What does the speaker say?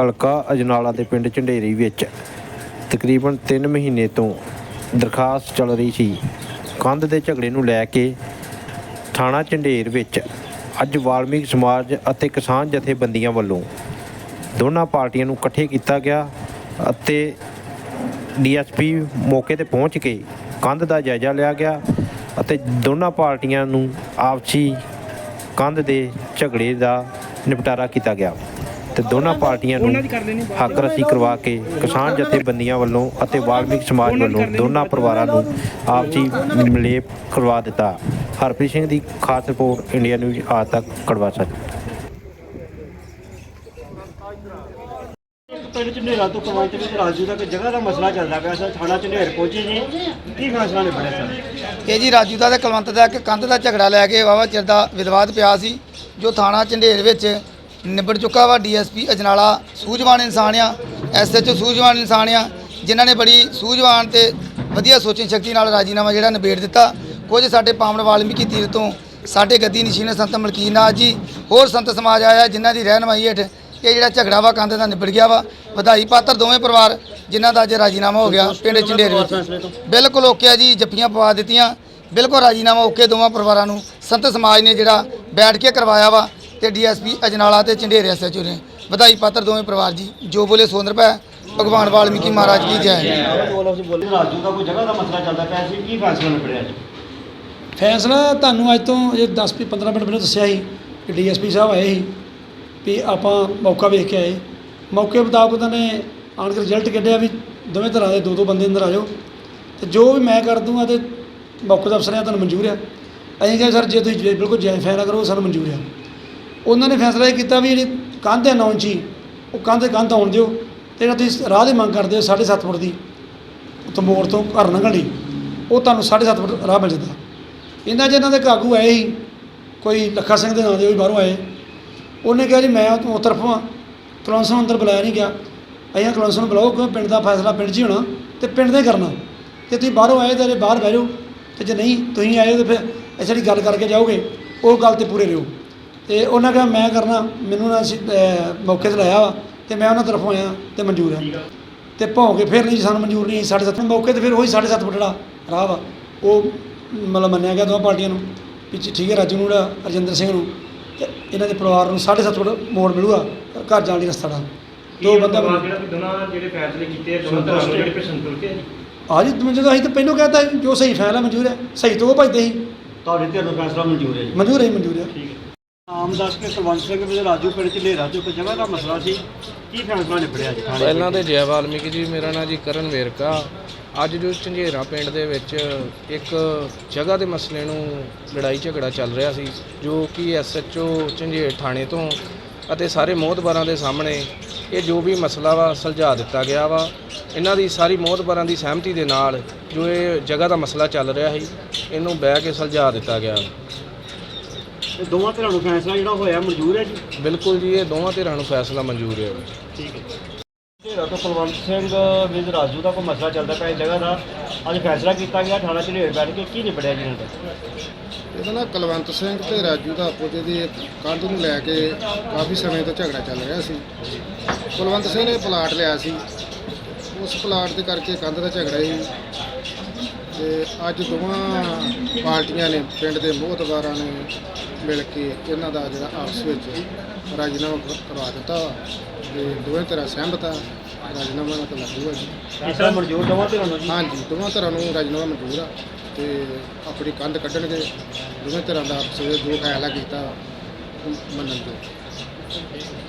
ਹਲਕਾ ਅਜਨਾਲਾ ਦੇ ਪਿੰਡ ਝੰਡੇਰੀ ਵਿੱਚ ਤਕਰੀਬਨ 3 ਮਹੀਨੇ ਤੋਂ ਦਰਖਾਸਤ ਚੱਲ ਰਹੀ ਸੀ। ਕੰਧ ਦੇ ਝਗੜੇ ਨੂੰ ਲੈ ਕੇ ਥਾਣਾ ਝੰਡੇਰ ਵਿੱਚ ਅੱਜ ਵਾਲਮੀਕ ਸਮਾਜ ਅਤੇ ਕਿਸਾਨ ਜਥੇਬੰਦੀਆਂ ਵੱਲੋਂ ਦੋਨਾਂ ਪਾਰਟੀਆਂ ਨੂੰ ਇਕੱਠੇ ਕੀਤਾ ਗਿਆ ਅਤੇ ਡੀਐਸਪੀ ਮੌਕੇ ਤੇ ਪਹੁੰਚ ਕੇ ਕੰਧ ਦਾ ਜਾਇਜ਼ਾ ਲਿਆ ਗਿਆ ਅਤੇ ਦੋਨਾਂ ਪਾਰਟੀਆਂ ਨੂੰ ਆਪਸੀ ਕੰਧ ਦੇ ਝਗੜੇ ਦਾ ਨਿਪਟਾਰਾ ਕੀਤਾ ਗਿਆ। ਤੇ ਦੋਨਾਂ ਪਾਰਟੀਆਂ ਨੂੰ ਹੱਕ ਰਸੀ ਕਰਵਾ ਕੇ ਕਿਸਾਨ ਜਥੇਬੰਦੀਆਂ ਵੱਲੋਂ ਅਤੇ ਵਾਲਮੀਕ ਸਮਾਜ ਵੱਲੋਂ ਦੋਨਾਂ ਪਰਿਵਾਰਾਂ ਨੂੰ ਆਪਸੀ ਮਿਲੇਪ ਕਰਵਾ ਦਿੱਤਾ। ਹਰਪ੍ਰੀਤ ਸਿੰਘ ਦੀ ਖਾਸ ਰਿਪੋਰਟ ਇੰਡੀਆ ਨਿਊਜ਼ ਆਜ ਤੱਕ ਕੜਵਾ ਸੱਚ ਪਿੰਡ ਝੰਡੇਰਾ ਤੋਂ ਕਮਾਂਚ ਵਿੱਚ ਰਾਜੂ ਦਾ ਕੋਈ ਜਗ੍ਹਾ ਦਾ ਮਸਲਾ ਚੱਲਦਾ ਪਿਆ ਸਰ ਥਾਣਾ ਝੰਡੇਰ ਪਹੁੰਚੇ ਜੀ ਕੀ ਫੈਸਲਾ ਨਿਬੜਿਆ ਸਰ ਇਹ ਜੀ ਰਾਜੂ ਦਾ ਤੇ ਕੁਲਵੰਤ ਦਾ ਇੱਕ ਕੰਧ ਦਾ ਝਗੜਾ ਲੈ ਕੇ ਵਾਵਾ ਚਿਰ ਦਾ ਵਿਵਾਦ ਪਿਆ ਸੀ ਜੋ ਥਾਣਾ ਝੰਡੇਰ ਵਿੱਚ ਨਿਬੜ ਚੁੱਕਾ ਵਾ ਡੀਐਸਪੀ ਅਜਨਾਲਾ, ਸੂਝਵਾਨ ਇਨਸਾਨ ਆ, ਐਸਐਚਓ ਸੂਝਵਾਨ ਇਨਸਾਨ ਆ, ਜਿਨ੍ਹਾਂ ਨੇ ਬੜੀ ਸੂਝਵਾਨ ਤੇ ਵਧੀਆ ਸੋਚਣ ਸ਼ਕਤੀ ਨਾਲ ਰਾਜੀਨਾਮਾ ਜਿਹੜਾ ਨਿਬੇੜ ਦਿੱਤਾ। ਕੁਝ ਸਾਡੇ ਪਾਵਨ ਵਾਲਮੀਕੀ ਤੀਰ ਤੋਂ ਸਾਡੇ ਗੱਦੀ ਨਸ਼ੀਨ ਸੰਤ ਮਲਕੀਨਾਥ ਜੀ, ਹੋਰ ਸੰਤ ਸਮਾਜ ਆਇਆ ਜਿਨ੍ਹਾਂ ਦੀ ਰਹਿਨਮਾਈ ਹੇਠ ਇਹ ਜਿਹੜਾ ਝਗੜਾ ਵਾ ਕੰਧ ਦਾ ਨਿਬੜ ਗਿਆ ਵਾ। ਵਧਾਈ ਪਾਤਰ ਦੋਵੇਂ ਪਰਿਵਾਰ ਜਿਨ੍ਹਾਂ ਦਾ ਅੱਜ ਰਾਜੀਨਾਮਾ ਹੋ ਗਿਆ ਪਿੰਡ ਝੰਡੇਰ ਵਿੱਚ। ਬਿਲਕੁਲ ਓਕੇ ਆ ਜੀ, ਜੱਫੀਆਂ ਪਵਾ ਦਿੱਤੀਆਂ। ਬਿਲਕੁਲ ਰਾਜੀਨਾਮਾ ਓਕੇ ਦੋਵਾਂ ਪਰਿਵਾਰਾਂ ਨੂੰ। ਸੰਤ ਸਮਾਜ ਨੇ ਜਿਹੜਾ ਬੈਠ ਕੇ ਕਰਵਾਇਆ ਵਾ। ਤੇ ਡੀਐਸਪੀ ਅਜਨਾਲਾ ਤੇ ਝੰਡੇਰ ਐਸਐਚਓ ਨੇ ਵਧਾਈ ਪਾਤਰ ਦੋਵੇਂ ਪਰਿਵਾਰ ਜੀ, ਜੋ ਬੋਲੇ ਸੋਂਦਰ ਪੈ ਭਗਵਾਨ ਵਾਲਮੀਕੀ ਮਹਾਰਾਜ ਕੀ ਜੈ। ਰਾਜੂ ਦਾ ਕੋਈ ਜਗ੍ਹਾ ਦਾ ਮਸਲਾ ਚੱਲਦਾ ਪਿਆ ਸੀ ਕੀ ਫੈਸਲਾ ਨਿਬੜਿਆ ਫੈਸਲਾ ਤੁਹਾਨੂੰ ਅੱਜ ਤੋਂ ਇਹ 10 ਵੀ 15 ਮਿੰਟ ਪਹਿਲਾਂ ਦੱਸਿਆ ਸੀ ਕਿ ਡੀਐਸਪੀ ਸਾਹਿਬ ਆਏ ਸੀ ਵੀ ਆਪਾਂ ਮੌਕਾ ਵੇਖ ਕੇ ਆਏ। ਮੌਕੇ ਮੁਤਾਬਕ ਉਹਨਾਂ ਨੇ ਆਣ ਕੇ ਰਿਜ਼ਲਟ ਕੱਢਿਆ ਵੀ ਦੋਵੇਂ ਤਰ੍ਹਾਂ ਦੇ ਦੋ ਦੋ ਬੰਦੇ ਅੰਦਰ ਆ ਜਾਓ। ਤੇ ਜੋ ਵੀ ਮੈਂ ਕਰ ਦੂੰਗਾ ਤੇ ਮੌਕੇ ਦਾ ਅਫਸਰ ਆ, ਤੁਹਾਨੂੰ ਮਨਜ਼ੂਰ ਆ। ਅਸੀਂ ਕਿਹਾ, ਸਰ, ਜੇ ਤੁਸੀਂ ਬਿਲਕੁਲ ਜੈ, ਫੈਸਲਾ ਕਰੋ, ਸਾਨੂੰ ਮਨਜ਼ੂਰ ਆ। ਉਹਨਾਂ ਨੇ ਫੈਸਲਾ ਇਹ ਕੀਤਾ ਵੀ ਜਿਹੜੀ ਕੰਧ ਹੈ 9 ਇੰਚੀ, ਉਹ ਕੰਧ ਕੰਧ ਆਉਣ ਦਿਓ ਤੇ ਜਿਹੜਾ ਤੁਸੀਂ ਰਾਹ ਦੀ ਮੰਗ ਕਰਦੇ ਹੋ 7.5 ਫੁੱਟ ਦੀ ਉੱਥੋਂ ਮੋੜ ਤੋਂ ਘਰ ਲੰਘਣ ਲਈ। ਉਹ ਤੁਹਾਨੂੰ 7.5 ਫੁੱਟ ਰਾਹ ਮਿਲ ਜਾਂਦਾ। ਇਹਨਾਂ 'ਚ ਇਹਨਾਂ ਦੇ ਕਾਗੂ ਆਏ ਸੀ ਕੋਈ ਲੱਖਾ ਸਿੰਘ ਦੇ ਨਾਂ ਦੇ ਉਹ ਬਾਹਰੋਂ ਆਏ, ਉਹਨੇ ਕਿਹਾ ਜੀ ਮੈਂ ਉਹ ਤਰਫੋਂ ਆ ਅੰਦਰ ਬੁਲਾਇਆ ਨਹੀਂ ਗਿਆ। ਅਸੀਂ ਕਲੌਂਸਲ ਨੂੰ ਬੁਲਾਓ, ਕਿਉਂ ਪਿੰਡ ਦਾ ਫੈਸਲਾ ਪਿੰਡ 'ਚ ਹੀ ਹੋਣਾ, ਤੇ ਪਿੰਡ ਦੇ ਕਰਨਾ। ਤੇ ਤੁਸੀਂ ਬਾਹਰੋਂ ਆਏ ਤਾਂ ਜੇ ਬਾਹਰ ਬਹਿ ਜਾਓ, ਤੇ ਜੇ ਨਹੀਂ ਤੁਸੀਂ ਆਏ ਹੋ ਤਾਂ ਫਿਰ ਅਸੀਂ ਗੱਲ ਕਰਕੇ ਜਾਓਗੇ, ਉਹ ਗੱਲ ਤੇ ਪੂਰੇ ਰਹੋ। ਤੇ ਉਹਨਾਂ ਕਿਹਾ ਮੈਂ ਕਰਨਾ। ਮੈਨੂੰ ਨਾ ਅਸੀਂ, ਮੌਕੇ ਤੇ ਲਾਇਆ ਵਾ ਤੇ ਮੈਂ ਉਹਨਾਂ ਤਰਫੋਂ ਆਇਆ ਤੇ ਮਨਜ਼ੂਰ ਆ। ਤੇ ਭੌਂ ਕੇ ਫਿਰ ਨਹੀਂ ਜੀ ਸਾਨੂੰ ਮਨਜ਼ੂਰ ਨਹੀਂ ਸਾਡੇ ਸੱਤ ਮੌਕੇ ਤੇ ਫਿਰ ਉਹੀ ਸਾਡੇ ਸੱਤ ਫੁੱਟ ਜਿਹੜਾ ਰਾਹ ਵਾ। ਉਹ ਮਤਲਬ ਮੰਨਿਆ ਗਿਆ ਦੋਵਾਂ ਪਾਰਟੀਆਂ ਨੂੰ ਜੀ ਠੀਕ ਹੈ ਰਾਜੂ ਨੂੰ ਜਿਹੜਾ ਰਜਿੰਦਰ ਸਿੰਘ ਨੂੰ ਤੇ ਇਹਨਾਂ ਦੇ ਪਰਿਵਾਰ ਨੂੰ ਸਾਢੇ ਸੱਤ ਫੁੱਟ ਮੋੜ ਮਿਲੂਗਾ ਘਰ ਜਾਣ ਲਈ ਰਸਤਾ ਦਾ ਦੋ ਬੰਦਾ ਜਿਹੜਾ ਵੀ ਦੋਨਾਂ ਜਿਹੜੇ ਫੈਸਲੇ ਕੀਤੇ ਆ, ਦੋਨਾਂ ਤਰ੍ਹਾਂ ਦੇ ਜਿਹੜੇ ਸੰਤੁਲਿਤ ਹੈ ਜੀ? ਆ ਜੀ ਤੁਮ ਜਦੋਂ ਅਸੀਂ ਤਾਂ ਪਹਿਲਾਂ ਕਹਤਾ ਜੋ ਸਹੀ ਫੈਸਲਾ ਮਨਜ਼ੂਰ ਹੈ ਸਹੀ ਤੋਂ ਉਹ ਭਜਦੇ ਸੀ। ਤੁਹਾਡੇ ਨੂੰ ਫੈਸਲਾ ਮਨਜ਼ੂਰ ਹੈ ਜੀ। ਮਨਜ਼ੂਰ ਹੈ ਮਨਜ਼ੂਰ ਹੈ। ਆਮ ਦੱਸ ਕੇ ਕੁਲਵੰਤ ਸਿੰਘ ਵੀ ਰਾਜੂ ਪਿੰਡ ਝੰਡੇਰਾ ਤੋਂ ਕੋਈ ਜਗ੍ਹਾ ਦਾ ਮਸਲਾ ਸੀ। ਕੀ ਫੈਸਲਾ ਨਿਬੜਿਆ ਜੀ ਥਾਣੇ ਪਹਿਲਾਂ ਤੇ ਜੈ ਵਾਲਮੀਕੀ ਜੀ, ਮੇਰਾ ਨਾਂ ਜੀ ਕਰਨ ਵੇਰਕਾ। ਅੱਜ ਜੋ ਝੰਜੇਰਾ ਪਿੰਡ ਦੇ ਵਿੱਚ ਇੱਕ ਜਗ੍ਹਾ ਦੇ ਮਸਲੇ ਨੂੰ ਲੜਾਈ ਝਗੜਾ ਚੱਲ ਰਿਹਾ ਸੀ, ਜੋ ਕਿ ਐਸਐਚਓ ਝੰਜੇਰ ਥਾਣੇ ਤੋਂ ਅਤੇ ਸਾਰੇ ਮੋਹਤਬਾਰਾਂ ਦੇ ਸਾਹਮਣੇ ਇਹ ਜੋ ਵੀ ਮਸਲਾ ਵਾ, ਸੁਲਝਾ ਦਿੱਤਾ ਗਿਆ ਵਾ। ਇਹਨਾਂ ਦੀ ਸਾਰੀ ਮੋਹਤਬਾਰਾਂ ਦੀ ਸਹਿਮਤੀ ਦੇ ਨਾਲ ਜੋ ਇਹ ਜਗ੍ਹਾ ਦਾ ਮਸਲਾ ਚੱਲ ਰਿਹਾ ਸੀ, ਇਹਨੂੰ ਬਹਿ ਕੇ ਸੁਲਝਾ ਦਿੱਤਾ ਗਿਆ। ਦੋਵਾਂ ਧਿਰਾਂ ਨੂੰ ਫੈਸਲਾ ਜਿਹੜਾ ਹੋਇਆ ਮਨਜ਼ੂਰ ਹੈ ਜੀ? ਬਿਲਕੁਲ ਜੀ ਇਹ ਦੋਵਾਂ ਧਿਰਾਂ ਨੂੰ ਫੈਸਲਾ ਮਨਜ਼ੂਰ ਹੈ ਠੀਕ ਹੈ ਝੰਡੇਰਾ ਤੋਂ ਕੁਲਵੰਤ ਸਿੰਘ ਵਿਦ ਰਾਜੂ ਦਾ ਕੋਈ ਮਸਲਾ ਚੱਲਦਾ ਪਿਆ ਇਸ ਜਗ੍ਹਾ ਦਾ ਅੱਜ ਫੈਸਲਾ ਕੀਤਾ ਗਿਆ ਥਾਣਾ ਝੰਡੇਰ ਬੈਠ ਕੇ ਕੀ ਨਿਬੜਿਆ ਜੀ ਇਹਨਾਂ ਦਾ ਇਹਦਾ ਨਾ ਕੁਲਵੰਤ ਸਿੰਘ ਤੇ ਰਾਜੂ ਦਾ ਆਪੋ ਜੀ ਦੀ ਕੰਧ ਨੂੰ ਲੈ ਕੇ ਕਾਫੀ ਸਮੇਂ ਤੋਂ ਝਗੜਾ ਚੱਲ ਰਿਹਾ ਸੀ। ਕੁਲਵੰਤ ਸਿੰਘ ਨੇ ਪਲਾਟ ਲਿਆ ਸੀ। ਉਸ ਪਲਾਟ ਦੇ ਕਰਕੇ ਕੰਧ ਦਾ ਝਗੜਾ ਸੀ ਤੇ ਅੱਜ ਦੋਵਾਂ ਪਾਰਟੀਆਂ ਨੇ ਪਿੰਡ ਦੇ ਮੋਹਤਬਾਰਾਂ ਨੇ ਮਿਲ ਕੇ ਇਹਨਾਂ ਦਾ ਜਿਹੜਾ ਆਪਸ ਵਿੱਚ ਰਾਜੀਨਾਮਾ ਕਰਵਾ ਦਿੱਤਾ ਵਾ ਤੇ ਦੋਵੇਂ ਤਰ੍ਹਾਂ ਸਹਿਮਤ ਆ ਰਾਜੀਨਾਮਾ ਨਾਲ ਤਾਂ ਲੱਗੂਗਾ ਜੀ। ਇਸ ਮਨਜ਼ੂਰ ਦੋਵਾਂ ਧਿਰਾਂ ਨੂੰ ਜੀ? ਹਾਂਜੀ ਦੋਵਾਂ ਤਰ੍ਹਾਂ ਨੂੰ ਰਾਜੀਨਾਮਾ ਮਨਜ਼ੂਰ ਆ ਤੇ ਆਪਣੀ ਕੰਧ ਕੱਢਣਗੇ ਦੋਵੇਂ ਤਰ੍ਹਾਂ ਦਾ ਆਪਸ ਵਿੱਚ ਜੋ ਫੈਸਲਾ ਕੀਤਾ ਉਹ ਮੰਨਣਗੇ